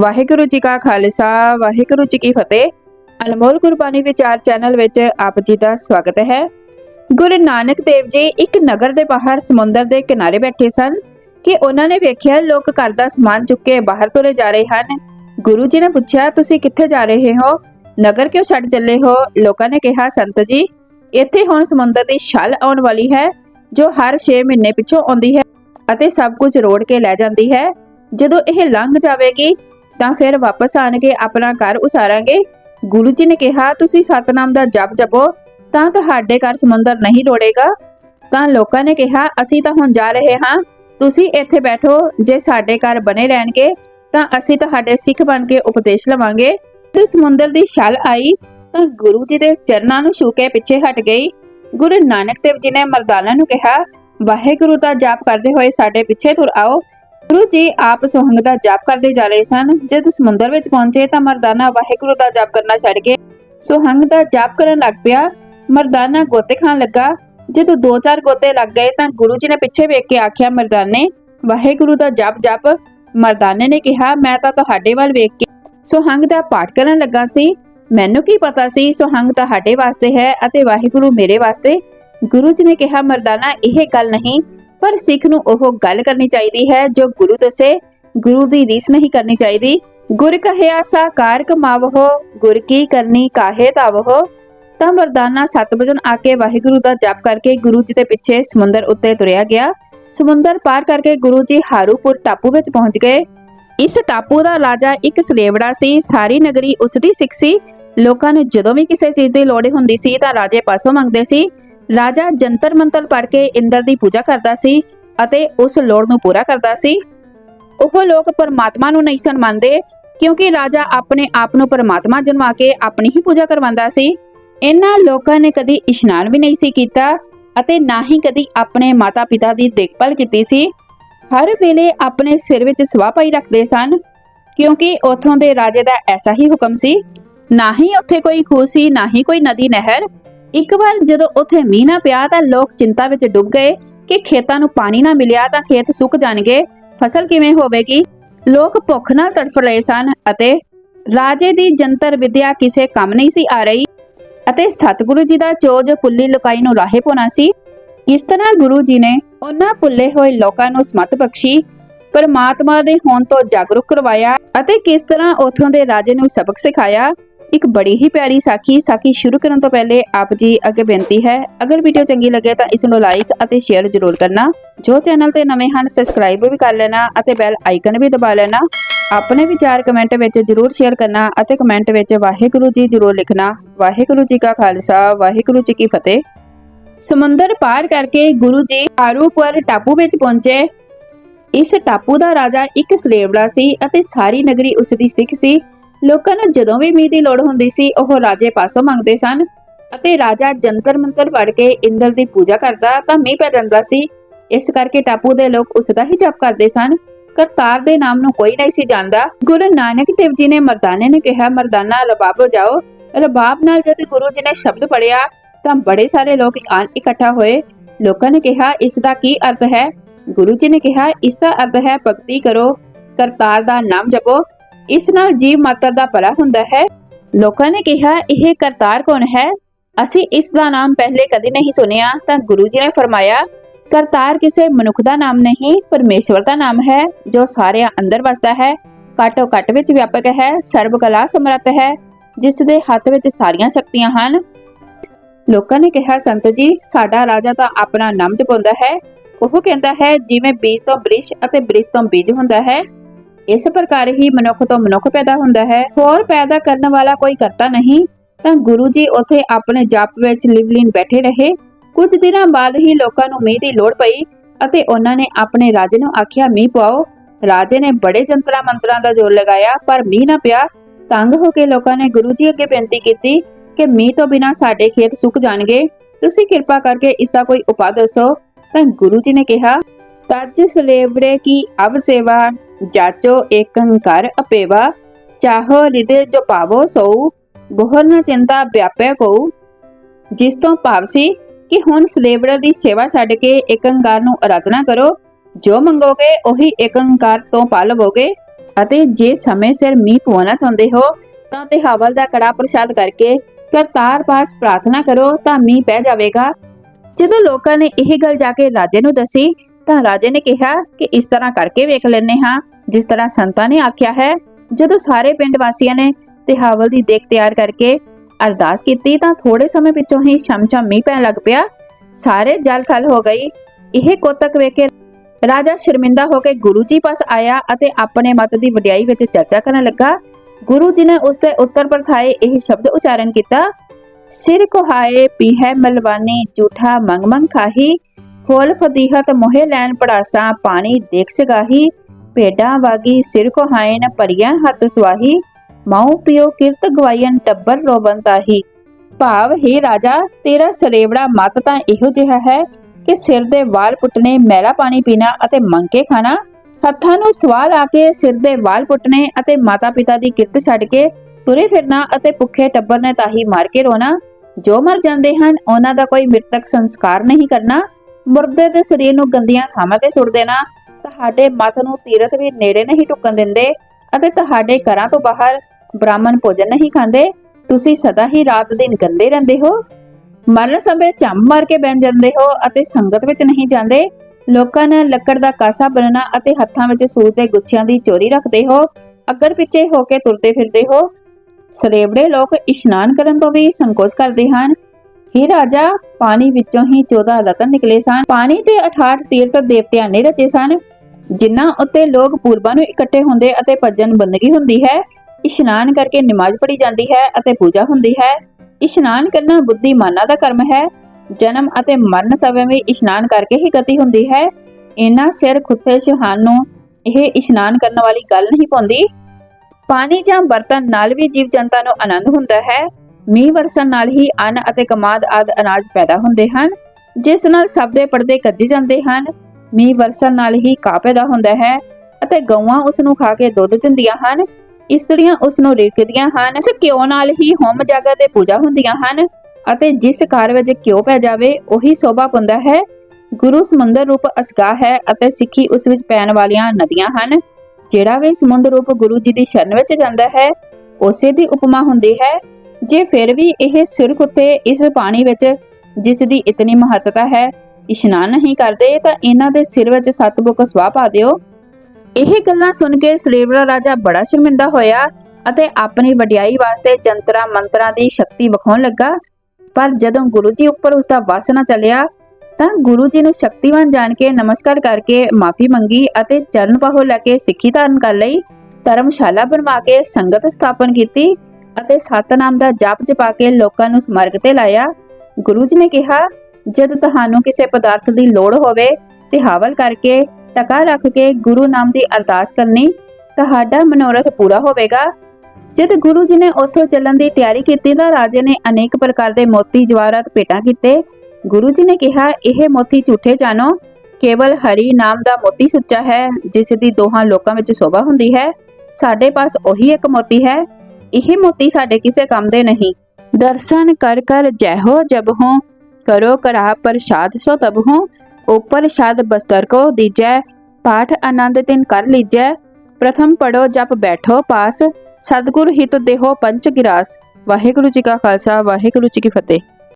ਵਾਹਿਗੁਰੂ ਜੀ ਕਾ ਖਾਲਸਾ, ਵਾਹਿਗੁਰੂ ਜੀ ਕੀ ਫਤਿਹ। ਅਨਮੋਲ ਗੁਰਬਾਣੀ ਵਿਚਾਰ ਚੈਨਲ ਵਿੱਚ ਆਪ ਜੀ ਦਾ ਸਵਾਗਤ ਹੈ। ਗੁਰੂ ਨਾਨਕ ਦੇਵ ਜੀ ਇੱਕ ਨਗਰ ਦੇ ਬਾਹਰ ਸਮੁੰਦਰ ਦੇ ਕਿਨਾਰੇ ਬੈਠੇ ਸਨ ਕਿ ਉਹਨਾਂ ਨੇ ਵੇਖਿਆ ਲੋਕ ਘਰ ਦਾ ਸਮਾਨ ਚੁੱਕ ਕੇ ਬਾਹਰ ਤੁਰੇ ਜਾ ਰਹੇ ਹਨ। ਗੁਰੂ ਜੀ ਨੇ ਪੁੱਛਿਆ, ਤੁਸੀਂ ਕਿੱਥੇ ਜਾ ਰਹੇ ਹੋ? ਨਗਰ ਕਿਉਂ ਛੱਡ ਚੱਲੇ ਹੋ? ਲੋਕਾਂ ਨੇ ਕਿਹਾ, ਸੰਤ ਜੀ, ਇੱਥੇ ਹੁਣ ਸਮੁੰਦਰ ਦੀ ਛਲ ਆਉਣ ਵਾਲੀ ਹੈ, ਜੋ ਹਰ 6 ਮਹੀਨੇ ਪਿੱਛੋਂ ਆਉਂਦੀ ਹੈ ਅਤੇ ਸਭ ਕੁਝ ਰੋੜ ਕੇ ਲੈ ਜਾਂਦੀ ਹੈ। ਜਦੋਂ ਇਹ ਲੰਘ ਜਾਵੇਗੀ ਤਾਂ ਫਿਰ ਵਾਪਸ ਆਣ ਕੇ ਆਪਣਾ ਘਰ ਉਸਾਰਾਂਗੇ। ਗੁਰੂ ਜੀ ਨੇ ਕਿਹਾ, ਤੁਸੀਂ ਸਤਨਾਮ ਦਾ ਜਪ ਜਪੋ, ਤਾਂ ਤੁਹਾਡੇ ਘਰ ਸਮੁੰਦਰ ਨਹੀਂ ਰੋੜੇਗਾ ਤਾਂ ਲੋਕਾਂ ਨੇ ਕਿਹਾ, ਅਸੀਂ ਤਾਂ ਹੁਣ ਜਾ ਰਹੇ ਹਾਂ। ਤੁਸੀਂ ਇੱਥੇ ਬੈਠੋ, ਜੇ ਸਾਡੇ ਘਰ ਬਣੇ ਰਹਿਣਗੇ, ਤਾਂ ਅਸੀਂ ਤੁਹਾਡੇ ਸਿੱਖ ਬਣ ਕੇ ਉਪਦੇਸ਼ ਲਵਾਂਗੇ। ਤੇ ਸਮੁੰਦਰ ਦੀ ਛਲ ਆਈ, ਤਾਂ ਗੁਰੂ ਜੀ ਦੇ ਚਰਨਾਂ ਨੂੰ ਛੂ ਕੇ ਪਿੱਛੇ ਹਟ ਗਈ। ਗੁਰੂ ਨਾਨਕ ਦੇਵ ਜੀ ਨੇ ਮਰਦਾਨਾ ਨੂੰ ਕਿਹਾ, ਵਾਹਿਗੁਰੂ ਦਾ ਜਾਪ ਕਰਦੇ ਹੋਏ ਸਾਡੇ ਪਿੱਛੇ ਤੁਰ ਆਓ। ਗੁਰੂ ਜੀ ਆਪ ਸੁਹੰਗ ਦਾ ਜਾਪ ਕਰਦੇ ਜਾ ਰਹੇ ਸਨ, ਜਦ ਸਮੁੰਦਰ ਵਿੱਚ ਪਹੁੰਚੇ ਤਾਂ ਮਰਦਾਨਾ ਵਾਹਿਗੁਰੂ ਦਾ ਜਾਪ ਕਰਨਾ ਛੱਡ ਕੇ ਸੁਹੰਗ ਦਾ ਜਾਪ ਕਰਨ ਲੱਗ ਪਿਆ। ਮਰਦਾਨਾ ਗੋਤੇ ਖਾਣ ਲੱਗਾ। ਜਦੋਂ ਦੋ ਚਾਰ ਗੋਤੇ ਲੱਗ ਗਏ ਤਾਂ ਗੁਰੂ ਜੀ ਨੇ ਪਿੱਛੇ ਵੇਖ ਕੇ ਆਖਿਆ, ਮਰਦਾਨੇ, ਵਾਹਿਗੁਰੂ ਦਾ ਜਪ ਜਪ। ਮਰਦਾਨੇ ਨੇ ਕਿਹਾ, ਮੈਂ ਤਾਂ ਤੁਹਾਡੇ ਵੱਲ ਵੇਖ ਕੇ ਸੁਹੰਗ ਦਾ ਪਾਠ ਕਰਨ ਲੱਗਾ ਸੀ। ਮੈਨੂੰ ਕੀ ਪਤਾ ਸੀ ਸੁਹੰਗ ਤੁਹਾਡੇ ਵਾਸਤੇ ਹੈ ਅਤੇ ਵਾਹਿਗੁਰੂ ਮੇਰੇ ਵਾਸਤੇ? ਗੁਰੂ ਜੀ ਨੇ ਕਿਹਾ, ਮਰਦਾਨਾ, ਇਹ ਗੱਲ ਨਹੀਂ। ਪਰ ਸਿੱਖ ਨੂੰ ਉਹ ਗੱਲ ਕਰਨੀ ਚਾਹੀਦੀ ਹੈ ਜੋ ਗੁਰੂ ਦੱਸੇ। ਗੁਰੂ ਦੀ ਰੀਸ ਨਹੀਂ ਕਰਨੀ ਚਾਹੀਦੀ। ਗੁਰ ਕਹਿਆ ਸਾਕਾਰ ਕਮਾਵਹੋ ਗੁਰ ਕੀ ਕਰਨੀ ਕਾਹੇ ਤਾਵਹੋ ਤਾਂ ਮਰਦਾਨਾ ਸੱਤ ਆ ਕੇ ਵਾਹਿਗੁਰੂ ਦਾ ਜਪ ਕਰਕੇ ਗੁਰੂ ਜੀ ਦੇ ਪਿੱਛੇ ਸਮੁੰਦਰ ਉੱਤੇ ਤੁਰਿਆ ਗਿਆ। ਸਮੁੰਦਰ ਪਾਰ ਕਰਕੇ ਗੁਰੂ ਜੀ ਹਾਰੂਪੁਰ ਟਾਪੂ ਵਿੱਚ ਪਹੁੰਚ ਗਏ। ਇਸ ਟਾਪੂ ਦਾ ਰਾਜਾ ਇੱਕ ਸਲੇਵੜਾ ਸੀ। ਸਾਰੀ ਨਗਰੀ ਉਸ ਦੀ ਸਿੱਖ ਸੀ। ਲੋਕਾਂ ਨੂੰ ਜਦੋਂ ਵੀ ਕਿਸੇ ਚੀਜ਼ ਦੀ ਲੋੜ ਹੁੰਦੀ ਸੀ ਤਾਂ ਰਾਜੇ ਪਾਸੋਂ ਮੰਗਦੇ ਸੀ। ਰਾਜਾ ਜੰਤਰ ਮੰਤਰ ਪੜ੍ਹ ਕੇ ਇੰਦਰ ਦੀ ਪੂਜਾ ਕਰਦਾ ਸੀ ਅਤੇ ਉਸ ਲੋੜ ਨੂੰ ਪੂਰਾ ਕਰਦਾ ਸੀ। ਉਹ ਲੋਕ ਪਰਮਾਤਮਾ ਨੂੰ ਨਹੀਂ ਸਨ ਮੰਨਦੇ, ਕਿਉਂਕਿ ਰਾਜਾ ਆਪਣੇ ਆਪ ਨੂੰ ਪਰਮਾਤਮਾ ਜਨਮਾ ਕੇ ਆਪਣੀ ਹੀ ਪੂਜਾ ਕਰਵਾਉਂਦਾ ਸੀ। ਇਹਨਾਂ ਲੋਕਾਂ ਨੇ ਕਦੀ ਇਸ਼ਨਾਨ ਵੀ ਨਹੀਂ ਸੀ ਕੀਤਾ ਅਤੇ ਨਾ ਹੀ ਕਦੀ ਆਪਣੇ ਮਾਤਾ-ਪਿਤਾ ਦੀ ਦੇਖਭਾਲ ਕੀਤੀ ਸੀ। ਹਰ ਵੇਲੇ ਆਪਣੇ ਸਿਰ ਵਿੱਚ ਸਵਾਹ ਪਾਈ ਰੱਖਦੇ ਸਨ, ਕਿਉਂਕਿ ਉਥੋਂ ਦੇ ਰਾਜੇ ਦਾ ਐਸਾ ਹੀ ਹੁਕਮ ਸੀ, ਨਾ ਹੀ ਉੱਥੇ ਕੋਈ ਖੂਹ ਸੀ, ਨਾ ਹੀ ਕੋਈ ਨਦੀ ਨਹਿਰ ਇੱਕ ਵਾਰ ਜਦੋਂ ਉੱਥੇ ਮੀਂਹ ਨਾ ਪਿਆ ਤਾਂ ਲੋਕ ਚਿੰਤਾ ਵਿੱਚ ਡੁੱਬ ਗਏ ਕਿ ਖੇਤਾਂ ਨੂੰ ਪਾਣੀ ਨਾ ਮਿਲਿਆ ਤਾਂ ਖੇਤ ਸੁੱਕ ਜਾਣਗੇ। ਫਸਲ ਕਿਵੇਂ ਹੋਵੇਗੀ? ਲੋਕ ਭੁੱਖ ਨਾਲ ਤੜਫ ਰਹੇ ਸਨ ਅਤੇ ਰਾਜੇ ਦੀ ਜੰਤਰ ਵਿਦਿਆ ਕਿਸੇ ਕੰਮ ਨਹੀਂ ਸੀ ਆ ਰਹੀ ਅਤੇ ਸਤਿਗੁਰੂ ਜੀ ਦਾ ਚੋਜ ਪੁੱਲੀ ਲੁਕਾਈ ਨੂੰ ਰਾਹੇ ਪਾਉਣਾ ਸੀ। ਇਸ ਤਰ੍ਹਾਂ ਗੁਰੂ ਜੀ ਨੇ ਉਹਨਾਂ ਭੁੱਲੇ ਹੋਏ ਲੋਕਾਂ ਨੂੰ ਸਮਤ ਬਖਸ਼ੀ, ਪਰਮਾਤਮਾ ਦੇ ਹੋਣ ਤੋਂ ਜਾਗਰੂਕ ਕਰਵਾਇਆ ਅਤੇ ਕਿਸ ਤਰ੍ਹਾਂ ਉਥੋਂ ਦੇ ਰਾਜੇ ਨੂੰ ਸਬਕ ਸਿਖਾਇਆ। ਇੱਕ ਬੜੀ ਹੀ ਪਿਆਰੀ ਸਾਖੀ ਸਾਖੀ ਸ਼ੁਰੂ ਕਰਨ ਤੋਂ ਪਹਿਲੇ ਆਪ ਜੀ ਅੱਗੇ ਬੇਨਤੀ ਹੈ, ਅਗਰ ਵੀਡੀਓ ਚੰਗੀ ਲੱਗੇ ਤਾਂ ਇਸ ਨੂੰ ਲਾਈਕ ਅਤੇ ਸ਼ੇਅਰ ਜ਼ਰੂਰ ਕਰਨਾ। ਜੋ ਚੈਨਲ ਤੇ ਨਵੇਂ ਹਨ ਸਬਸਕ੍ਰਾਈਬ ਵੀ ਕਰ ਲੈਣਾ ਅਤੇ ਬੈਲ ਆਈਕਨ ਵੀ ਦਬਾ ਲੈਣਾ। ਆਪਣੇ ਵਿਚਾਰ ਕਮੈਂਟ ਵਿੱਚ ਜ਼ਰੂਰ ਸ਼ੇਅਰ ਕਰਨਾ ਅਤੇ ਕਮੈਂਟ ਵਿੱਚ ਵਾਹਿਗੁਰੂ ਜੀ ਜ਼ਰੂਰ ਲਿਖਣਾ। ਵਾਹਿਗੁਰੂ ਜੀ ਕਾ ਖਾਲਸਾ, ਵਾਹਿਗੁਰੂ ਜੀ ਕੀ ਫਤਿਹ। ਸਮੁੰਦਰ ਪਾਰ ਕਰਕੇ ਗੁਰੂ ਜੀ ਆਰੂਪੁਰ ਟਾਪੂ ਵਿੱਚ ਪਹੁੰਚੇ। ਇਸ ਟਾਪੂ ਦਾ ਰਾਜਾ ਇੱਕ ਸਲੇਵੜਾ ਸੀ ਅਤੇ ਸਾਰੀ ਨਗਰੀ ਉਸ ਦੀ ਸਿੱਖ ਸੀ। ਲੋਕਾਂ ਨੂੰ ਜਦੋਂ ਵੀ ਮੀਂਹ ਦੀ ਲੋੜ ਹੁੰਦੀ ਸੀ, ਉਹ ਰਾਜੇ ਪਾਸੋਂ ਮੰਗਦੇ ਸਨ। ਅਤੇ ਰਾਜਾ ਜੰਤਰ ਮੰਤਰ ਪੜ ਕੇ ਇੰਦਰ ਦੀ ਪੂਜਾ ਕਰਦਾ ਤਾਂ ਮੀਂਹ ਪੈ ਜਾਂਦਾ ਸੀ। ਇਸ ਕਰਕੇ ਟਾਪੂ ਦੇ ਲੋਕ ਉਸ ਦਾ ਹੀ ਜਪ ਕਰਦੇ ਸਨ। ਕਰਤਾਰ ਦੇ ਨਾਮ ਨੂੰ ਕੋਈ ਨਹੀਂ ਸੀ ਜਾਣਦਾ। ਗੁਰੂ ਨਾਨਕ ਦੇਵ ਜੀ ਨੇ ਮਰਦਾਨੇ ਨੂੰ ਕਿਹਾ, ਮਰਦਾਨਾ, ਰਬਾਬ ਹੋ ਜਾਓ। ਰਬਾਬ ਨਾਲ ਜਦ ਗੁਰੂ ਜੀ ਨੇ ਸ਼ਬਦ ਪੜਿਆ ਤਾਂ ਬੜੇ ਸਾਰੇ ਲੋਕ ਆਣ ਇਕੱਠਾ ਹੋਏ। ਲੋਕਾਂ ਨੇ ਕਿਹਾ, ਇਸ ਦਾ ਕੀ ਅਰਥ ਹੈ? ਗੁਰੂ ਜੀ ਨੇ ਕਿਹਾ, ਇਸ ਦਾ ਅਰਥ ਹੈ, ਭਗਤੀ ਕਰੋ। ਕਰਤਾਰ ਦਾ ਨਾਮ ਜਪੋ। ਇਸ ਨਾਲ ਜੀਵ ਮਾਤਰ ਦਾ ਭਲਾ ਹੁੰਦਾ ਹੈ। ਲੋਕਾਂ ਨੇ ਕਿਹਾ, ਇਹ ਕਰਤਾਰ ਕੌਣ ਹੈ? ਅਸੀਂ ਇਸ ਦਾ ਨਾਮ ਪਹਿਲੇ ਕਦੇ ਨਹੀਂ ਸੁਣਿਆ, ਤਾਂ ਗੁਰੂ ਜੀ ਨੇ ਫਰਮਾਇਆ, ਕਰਤਾਰ ਕਿਸੇ ਮਨੁੱਖ ਦਾ ਨਾਮ ਨਹੀਂ, ਪਰਮੇਸ਼ਵਰ ਦਾ ਨਾਮ ਹੈ, ਜੋ ਸਾਰਿਆਂ ਅੰਦਰ ਵਸਦਾ ਹੈ। ਕਾਟੋ ਕਟ ਵਿੱਚ ਵਿਆਪਕ ਹੈ, ਸਰਬ ਕਲਾ ਸਮਰੱਥ ਹੈ, ਜਿਸ ਦੇ ਹੱਥ ਵਿੱਚ ਸਾਰੀਆਂ ਸ਼ਕਤੀਆਂ ਹਨ। ਲੋਕਾਂ ਨੇ ਕਿਹਾ, ਸੰਤ ਜੀ, ਸਾਡਾ ਰਾਜਾ ਤਾਂ ਆਪਣਾ ਨਾਮ ਜਪਾਉਂਦਾ ਹੈ। ਉਹ ਕਹਿੰਦਾ ਹੈ, ਜਿਵੇਂ ਬੀਜ ਤੋਂ ਬ੍ਰਿਸ਼ ਅਤੇ ਬ੍ਰਿਸ਼ ਤੋਂ ਬੀਜ ਹੁੰਦਾ ਹੈ ਇਸ ਪ੍ਰਕਾਰ ਹੀ ਮਨੁੱਖ ਤੋਂ ਮਨੁੱਖ ਪੈਦਾ ਹੁੰਦਾ ਹੈ। ਹੋਰ ਪੈਦਾ ਕਰਨ ਵਾਲਾ ਕੋਈ ਕਰਤਾ ਨਹੀਂ, ਤਾਂ ਗੁਰੂ ਜੀ ਉੱਥੇ ਆਪਣੇ ਜਪ ਵਿੱਚ ਲਿਵਲੀਨ ਬੈਠੇ ਰਹੇ। ਕੁਝ ਦਿਨਾਂ ਬਾਅਦ ਹੀ ਲੋਕਾਂ ਨੂੰ ਮੀਂਹ ਦੀ ਲੋੜ ਪਈ ਅਤੇ ਉਹਨਾਂ ਨੇ ਆਪਣੇ ਰਾਜੇ ਨੂੰ ਆਖਿਆ, ਮੀਂਹ ਪਾਓ ਰਾਜੇ ਨੇ ਬੜੇ ਜੰਤਰਾਂ ਮੰਤਰਾਂ ਦਾ ਜ਼ੋਰ ਲਗਾਇਆ, ਪਰ ਮੀਂਹ ਨਾ ਪਿਆ। ਤੰਗ ਹੋ ਕੇ ਲੋਕਾਂ ਨੇ ਗੁਰੂ ਜੀ ਅੱਗੇ ਬੇਨਤੀ ਕੀਤੀ ਕਿ ਮੀਂਹ ਤੋਂ ਬਿਨਾਂ ਸਾਡੇ ਖੇਤ ਸੁੱਕ ਜਾਣਗੇ। ਤੁਸੀਂ ਕਿਰਪਾ ਕਰਕੇ ਇਸ ਦਾ ਕੋਈ ਉਪਾਅ ਦੱਸੋ। ਤਾਂ ਗੁਰੂ ਜੀ ਨੇ ਕਿਹਾ ਤਜ ਸਲੇਵੜੇ ਕੀ ਅਵ ਸੇਵਾ ਜਾਚੋ ਏਕੰਕਾਰ ਅਪੇਵਾ, ਚਾਹੋ ਰਿਦੇ ਜੋ ਪਾਵੋ ਸੋ ਬਹੁਰ ਨ ਚਿੰਤਾ ਵਿਆਪੈ ਕੋ ਜਿਸ ਤੋਂ ਭਾਵ ਸੀ ਕਿ ਹੁਣ ਸਲੇਵੜਾ ਦੀ ਸੇਵਾ ਛੱਡ ਕੇ ਏਕੰਕਾਰ ਨੂੰ ਅਰਾਧਨਾ ਕਰੋ, ਜੋ ਮੰਗੋਗੇ ਉਹੀ ਏਕੰਕਾਰ ਤੋਂ ਪਾ ਲਵੋਗੇ। ਅਤੇ ਜੇ ਸਮੇਂ ਸਿਰ ਮੀਂਹ ਪਵਾਉਣਾ ਚਾਹੁੰਦੇ ਹੋ, ਤਾਂ ਤੇ ਹਵਲ ਦਾ ਕੜਾ ਪ੍ਰਸ਼ਾਦ ਕਰਕੇ ਕਰਤਾਰ ਪਾਸ ਪ੍ਰਾਰਥਨਾ ਕਰੋ ਤਾਂ ਮੀਂਹ ਪੈ ਜਾਵੇਗਾ। ਜਦੋਂ ਲੋਕਾਂ ਨੇ ਇਹ ਗੱਲ ਜਾ ਕੇ ਰਾਜੇ ਨੂੰ ਦੱਸੀ, ਤਾਂ ਰਾਜੇ ਨੇ ਕਿਹਾ ਕਿ ਇਸ ਤਰ੍ਹਾਂ ਕਰਕੇ ਵੇਖ ਲੈਨੇ ਹਾਂ। ਜਿਸ ਤਰ੍ਹਾਂ ਸੰਤਾਂ ਨੇ ਆਖਿਆ ਹੈ, ਜਦੋਂ ਸਾਰੇ ਪਿੰਡ ਵਾਸੀਆਂ ਨੇ ਤੇ ਹਵਲ ਦੀ ਦੇਖ ਤਿਆਰ ਕਰਕੇ ਅਰਦਾਸ ਕੀਤੀ ਤਾਂ ਥੋੜੇ ਸਮੇਂ ਪਿੱਛੋਂ ਹੀ ਛਮ-ਛਮ ਮੀਂਹ ਪੈਣ ਲੱਗ ਪਿਆ। ਸਾਰੇ ਜਲ ਥਲ ਹੋ ਗਈ। ਇਹ ਕੋਤਕ ਵੇਖ ਕੇ ਰਾਜਾ ਸ਼ਰਮਿੰਦਾ ਹੋ ਕੇ ਗੁਰੂ ਜੀ ਪਾਸ ਆਇਆ ਅਤੇ ਆਪਣੇ ਮਤ ਦੀ ਵਡਿਆਈ ਵਿੱਚ ਚਰਚਾ ਕਰਨ ਲੱਗਾ। ਗੁਰੂ ਜੀ ਨੇ ਉਸ ਦੇ ਉੱਤਰ ਪਰਥਾਏ ਇਹ ਸ਼ਬਦ ਉਚਾਰਨ ਕੀਤਾ, ਸਿਰ ਕੋਹਾਏ ਪੀਹੈ ਮਲਵਾਨੀ, ਝੂਠਾ ਮੰਗ ਮੰਗ ਖਾਹੀ, ਫੁੱਲ ਫਦੀਹਤ ਮੋਹੇ ਲੈਣ ਪੜਾਸਾ, ਪਾਣੀ ਦੇਖ ਸਗਾਹੀ ਭੇਡਾਂ ਵਾਗੀ ਸਿਰ ਕੋਹਾਇਨ ਪਰੀਆਂ ਹੱਥ ਸਵਾਹੀ ਮਾਉ ਪਿਓ ਕਿਰਤ ਗਵਾਇਨ ਟੱਬਰ ਰੋਵੰਤਾਹੀ ਭਾਵ, ਹੈ ਰਾਜਾ, ਤੇਰਾ ਸਰੇਵੜਾ ਮਤ ਤਾਂ ਇਹੋ ਜਿਹਾ ਹੈ ਕਿ ਸਿਰ ਦੇ ਵਾਲ ਪੁੱਟਣੇ, ਮੈਲਾ ਪਾਣੀ ਪੀਣਾ ਅਤੇ ਮੰਗ ਖਾਣਾ। ਹੱਥਾਂ ਨੂੰ ਸਵਾਲ ਆ ਕੇ ਸਿਰ ਦੇ ਵਾਲ ਪੁੱਟਣੇ ਅਤੇ ਮਾਤਾ ਪਿਤਾ ਦੀ ਕਿਰਤ ਛੱਡ ਕੇ ਤੁਰੇ ਫਿਰਨਾ ਅਤੇ ਭੁੱਖੇ ਟੱਬਰ ਨੇ ਤਾਹੀ ਮਾਰ ਕੇ ਰੋਣਾ। ਜੋ ਮਰ ਜਾਂਦੇ ਹਨ, ਉਹਨਾਂ ਦਾ ਕੋਈ ਮ੍ਰਿਤਕ ਸੰਸਕਾਰ ਨਹੀਂ ਕਰਨਾ। ਮੁਰਦੇ ਦੇ ਸਰੀਰ ਨੂੰ ਗੰਦੀਆਂ ਥਾਵਾਂ ਤੇ ਸੁੱਟ ਦੇਣਾ। ਤੁਹਾਡੇ ਮਤ ਨੂੰ ਤੀਰਥ ਵੀ ਨੇੜੇ ਨਹੀਂ ਟੁੱਕਣ ਦਿੰਦੇ ਅਤੇ ਤੁਹਾਡੇ ਘਰਾਂ ਤੋਂ ਬਾਹਰ ਬ੍ਰਾਹਮਣ ਭੋਜਨ ਨਹੀਂ ਖਾਂਦੇ, ਤੁਸੀਂ ਸਦਾ ਹੀ ਰਾਤ ਦਿਨ ਗੰਦੇ ਰਹਿੰਦੇ ਹੋ। ਮਰਨ ਸਮੇਂ ਝੰਮ ਮਾਰ ਕੇ ਬੈਠ ਜਾਂਦੇ ਹੋ ਅਤੇ ਸੰਗਤ ਵਿੱਚ ਨਹੀਂ ਜਾਂਦੇ। ਲੋਕਾਂ ਨਾਲ ਲੱਕੜ ਦਾ ਕਾਸਾ ਬਣਨਾ ਅਤੇ ਹੱਥਾਂ ਵਿੱਚ ਸੂਤ ਦੇ ਗੁੱਛਿਆਂ ਦੀ ਚੋਰੀ ਰੱਖਦੇ ਹੋ, ਅੱਗੜ ਪਿੱਛੇ ਹੋ ਕੇ ਤੁਰਦੇ ਫਿਰਦੇ ਹੋ। ਸਲੇਬੜੇ ਲੋਕ ਇਸ਼ਨਾਨ ਕਰਨ ਤੋਂ ਵੀ ਸੰਕੋਚ ਕਰਦੇ ਹਨ। ਹੀ ਰਾਜਾ ਪਾਣੀ ਵਿੱਚੋਂ ਹੀ 14 ਰਤਨ ਨਿਕਲੇ ਸਨ। ਪਾਣੀ ਤੇ 68 ਤੀਰਥ ਦੇਵਤਿਆਂ ਨੇ ਰਚੇ ਸਨ, ਜਿਨ੍ਹਾਂ ਉੱਤੇ ਲੋਕ ਪੂਰਬਾਂ ਨੂੰ ਇਕੱਠੇ ਹੁੰਦੇ ਅਤੇ ਭਜਨ ਬੰਦਗੀ ਹੁੰਦੀ ਹੈ। ਇਸ਼ਨਾਨ ਕਰਕੇ ਨਮਾਜ਼ ਪੜ੍ਹੀ ਜਾਂਦੀ ਹੈ ਅਤੇ ਪੂਜਾ ਹੁੰਦੀ ਹੈ। ਇਸ਼ਨਾਨ ਕਰਨਾ ਬੁੱਧੀਮਾਨਾਂ ਦਾ ਕਰਮ ਹੈ। ਜਨਮ ਅਤੇ ਮਰਨ ਸਮੇਂ ਵੀ ਇਸ਼ਨਾਨ ਕਰਕੇ ਹੀ ਗਤੀ ਹੁੰਦੀ ਹੈ। ਇਹਨਾਂ ਸਿਰ ਖੁੱਥੇ ਸ਼ਹਾਨ ਨੂੰ ਇਹ ਇਸ਼ਨਾਨ ਕਰਨ ਵਾਲੀ ਗੱਲ ਨਹੀਂ ਪਾਉਂਦੀ। ਪਾਣੀ ਜਾਂ ਬਰਤਨ ਨਾਲ ਵੀ ਜੀਵ ਜਨਤਾ ਨੂੰ ਆਨੰਦ ਹੁੰਦਾ ਹੈ। ਮੀਂਹ ਵਰਸਣ ਨਾਲ ਹੀ ਅੰਨ ਅਤੇ ਕਮਾਦ ਆਦ ਅਨਾਜ ਪੈਦਾ ਹੁੰਦੇ ਹਨ, ਜਿਸ ਨਾਲ ਸਭ ਦੇ ਪਰਦੇ ਕੱਜੇ ਜਾਂਦੇ ਹਨ। ਮੀਂਹ ਵਰਸਣ ਨਾਲ ਹੀ ਘਾਹ ਪੈਦਾ ਹੁੰਦਾ ਹੈ ਅਤੇ ਗਊਆਂ ਉਸ ਨੂੰ ਖਾ ਕੇ ਦੁੱਧ ਦਿੰਦੀਆਂ ਹਨ। ਇਸਤਰੀਆਂ ਉਸ ਨੂੰ ਰਿੜਕਦੀਆਂ ਹਨ। ਇਸ ਘਿਓ ਨਾਲ ਹੀ ਹੋਮ ਜਗ੍ਹਾ ਤੇ ਪੂਜਾ ਹੁੰਦੀਆਂ ਹਨ ਅਤੇ ਜਿਸ ਘਰ ਵਿੱਚ ਘਿਓ ਪੈ ਜਾਵੇ, ਉਹੀ ਸੋਭਾ ਪੁੰਦਾ ਹੈ। ਗੁਰੂ ਸਮੁੰਦਰ ਰੂਪ ਅਸਗਾ ਹੈ ਅਤੇ ਸਿੱਖੀ ਉਸ ਵਿੱਚ ਪੈਣ ਵਾਲੀਆਂ ਨਦੀਆਂ ਹਨ, ਜਿਹੜਾ ਵੀ ਸਮੁੰਦਰ ਰੂਪ ਗੁਰੂ ਜੀ ਦੀ ਸ਼ਰਨ ਵਿੱਚ ਜਾਂਦਾ ਹੈ, ਉਸੇ ਦੀ ਉਪਮਾ ਹੁੰਦੀ ਹੈ। ਜੇ ਫਿਰ ਵੀ ਇਹ ਸਿਰਕ ਉੱਤੇ ਇਸ ਪਾਣੀ ਵਿੱਚ ਜਿਸ ਦੀ ਇਤਨੀ ਮਹੱਤਤਾ ਹੈ, ਇਸ਼ਨਾਨ ਨਹੀਂ ਕਰਦੇ, ਤਾਂ ਇਹਨਾਂ ਦੇ ਸਿਰ ਵਿੱਚ ਸੱਤ ਬੁੱਕ ਸਵਾਹ ਪਾ ਦਿਓ। ਇਹ ਗੱਲਾਂ ਸੁਣ ਕੇ ਸਲੇਵਰਾ ਰਾਜਾ ਬੜਾ ਸ਼ਰਮਿੰਦਾ ਹੋਇਆ ਅਤੇ ਆਪਣੀ ਵਡਿਆਈ ਵਾਸਤੇ ਜੰਤਰਾਂ ਮੰਤਰਾਂ ਦੀ ਸ਼ਕਤੀ ਵਿਖਾਉਣ ਲੱਗਾ। ਪਰ ਜਦੋਂ ਗੁਰੂ ਜੀ ਉੱਪਰ ਉਸ ਦਾ ਵਸ ਨਾ ਚੱਲਿਆ, ਤਾਂ ਗੁਰੂ ਜੀ ਨੂੰ ਸ਼ਕਤੀਵਾਨ ਜਾਣ ਕੇ ਨਮਸਕਾਰ ਕਰਕੇ ਮਾਫੀ ਮੰਗੀ ਅਤੇ ਚਰਨ ਪਾਹੋ ਲੈ ਕੇ ਸਿੱਖੀ ਧਾਰਨ ਕਰ ਲਈ, ਧਰਮਸ਼ਾਲਾ ਬਣਵਾ ਕੇ ਸੰਗਤ ਸਥਾਪਨ ਕੀਤੀ ਅਤੇ ਸਤਨਾਮ ਦਾ ਜਾਪ ਜਪਾ ਕੇ ਲੋਕਾਂ ਨੂੰ ਸਮਰਗ ਤੇ ਲਾਇਆ। ਗੁਰੂ ਜੀ ਨੇ ਕਿਹਾ, ਜਦ ਤੁਹਾਨੂੰ ਕਿਸੇ ਪਦਾਰਥ ਦੀ ਲੋੜ ਹੋਵੇ ਤੇ ਹਾਵਲ ਕਰਕੇ ਟਕਾ ਰੱਖ ਕੇ ਗੁਰੂ ਨਾਮ ਦੀ ਅਰਦਾਸ ਕਰਨੀ, ਤੁਹਾਡਾ ਮਨੋਰਥ ਪੂਰਾ ਹੋਵੇਗਾ। ਜਦ ਗੁਰੂ ਜੀ ਨੇ ਉੱਥੋਂ ਚੱਲਣ ਦੀ ਤਿਆਰੀ ਕੀਤੀ ਤਾਂ ਰਾਜੇ ਨੇ ਅਨੇਕ ਪ੍ਰਕਾਰ ਦੇ ਮੋਤੀ, ਜਵਾਹਰਾਤ, ਭੇਟਾਂ ਕੀਤੇ। ਗੁਰੂ ਜੀ ਨੇ ਕਿਹਾ, ਇਹ ਮੋਤੀ ਝੂਠੇ ਜਾਣੋ। ਕੇਵਲ ਹਰੀ ਨਾਮ ਦਾ ਮੋਤੀ ਸੁੱਚਾ ਹੈ, ਜਿਸ ਦੀ ਦੋਹਾਂ ਲੋਕਾਂ ਵਿੱਚ ਸ਼ੋਭਾ ਹੁੰਦੀ ਹੈ। ਸਾਡੇ ਪਾਸ ਉਹੀ ਇੱਕ ਮੋਤੀ ਹੈ ਇਹ ਮੋਤੀ ਸਾਡੇ ਕਿਸੇ ਕੰਮ ਦੇ ਨਹੀਂ। ਦਰਸ਼ਨ ਕਰ ਕਰ ਜੈਹੋ ਜਬ ਹੋ, ਕਰੋ ਕਰਾ ਪ੍ਰਸਾਦ ਸੋ ਤਬ ਹੋ। ਉਪਰ ਸ਼ਾਦ ਬਸਤਰ ਕੋ ਦੀਜੈ, ਪਾਠ ਆਨੰਦ ਤਿਨ ਕਰ ਲੀਜੈ। ਪ੍ਰਥਮ ਪੜੋ ਜਪ ਬੈਠੋ ਪਾਸ, ਸਤਿਗੁਰ ਹਿਤ ਦੇਹੋ ਪੰਚ ਗਿਰਾਸ। ਵਾਹਿਗੁਰੂ ਜੀ ਕਾ ਖਾਲਸਾ, ਵਾਹਿਗੁਰੂ ਜੀ ਕੀ ਫਤਿਹ।